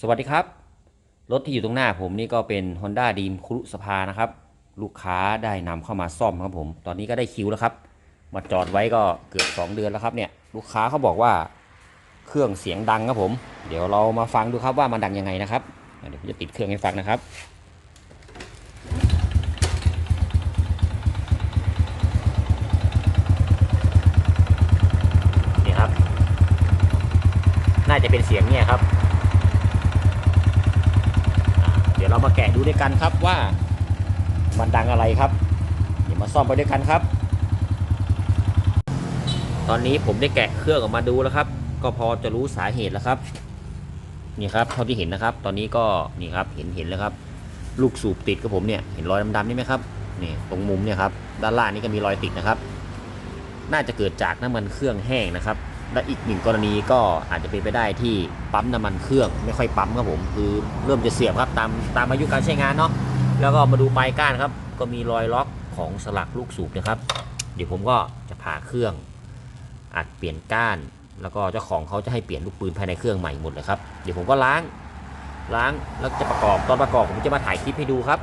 สวัสดีครับ รถที่อยู่ตรงหน้าผมนี่ก็เป็น Honda d r e a m ครุสภานะครับ ลูกค้าได้นำเข้ามาซ่อมครับผม ตอนนี้ก็ได้คิวแล้วครับ มาจอดไว้ก็เกือบ 2 เดือนแล้วครับเนี่ย ลูกค้าเขาบอกว่าเครื่องเสียงดังครับผม เดี๋ยวเรามาฟังดูครับว่ามันดังยังไงนะครับ เดี๋ยวผมจะติดเครื่องให้ฟังนะครับนี่ครับน่าจะเป็นเสียงเนี่ยครับ อ่า เรามาแกะดูด้วยกันครับว่ามันดังอะไรครับ เดี๋ยวมาซ่อมไปด้วยกันครับ ตอนนี้ผมได้แกะเครื่องออกมาดูแล้วครับ ก็พอจะรู้สาเหตุแล้วครับ นี่ครับเท่าที่เห็นนะครับ ตอนนี้ก็นี่ครับเห็นเห็นแล้วครับ ลูกสูบติดกับผมเนี่ยเห็นรอยดำๆนี่ไหมครับนี่ตรงมุมเนี่ยครับด้านล่างนี่ก็มีรอยติดนะครับ น่าจะเกิดจากน้ำมันเครื่องแห้งนะครับ และอีกหนึ่งกรณีก็อาจจะเป็นไปได้ที่ปั๊มน้ำมันเครื่องไม่ค่อยปั๊มครับผมคือเริ่มจะเสียบครับตามตามอายุการใช้งานเนาะแล้วก็มาดูปลายก้านครับ ก็มีรอยล็อกของสลักลูกสูบนะครับ เดี๋ยวผมก็จะผ่าเครื่องอัดเปลี่ยนก้าน แล้วก็เจ้าของเขาจะให้เปลี่ยนลูกปืนภายในเครื่องใหม่หมดเลยครับเดี๋ยวผมก็ล้างล้างแล้วจะประกอบตอนประกอบผมจะมาถ่ายคลิปให้ดูครับ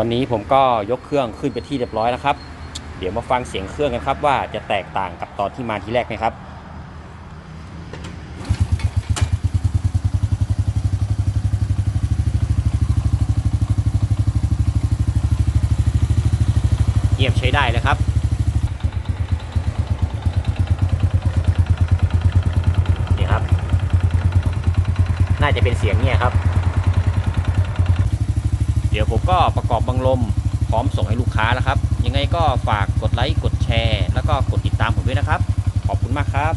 อนนี้ผมก็ยกเครื่องขึ้นไปที่เรียบร้อยแล้วครับ เดี๋ยวมาฟังเสียงเครื่องกันครับ ว่าจะแตกต่างกับตอนที่มาทีแรกไหมครับเงียบใช้ได้เลยครับ นี่ครับ น่าจะเป็นเสียงเนี่ยครับ เดี๋ยวผมก็ประกอบบังลมพร้อมส่งให้ลูกค้าแล้วครับ ยังไงก็ฝากกดไลค์ กดแชร์ แล้วก็กดติดตามผมด้วยนะครับ ขอบคุณมากครับ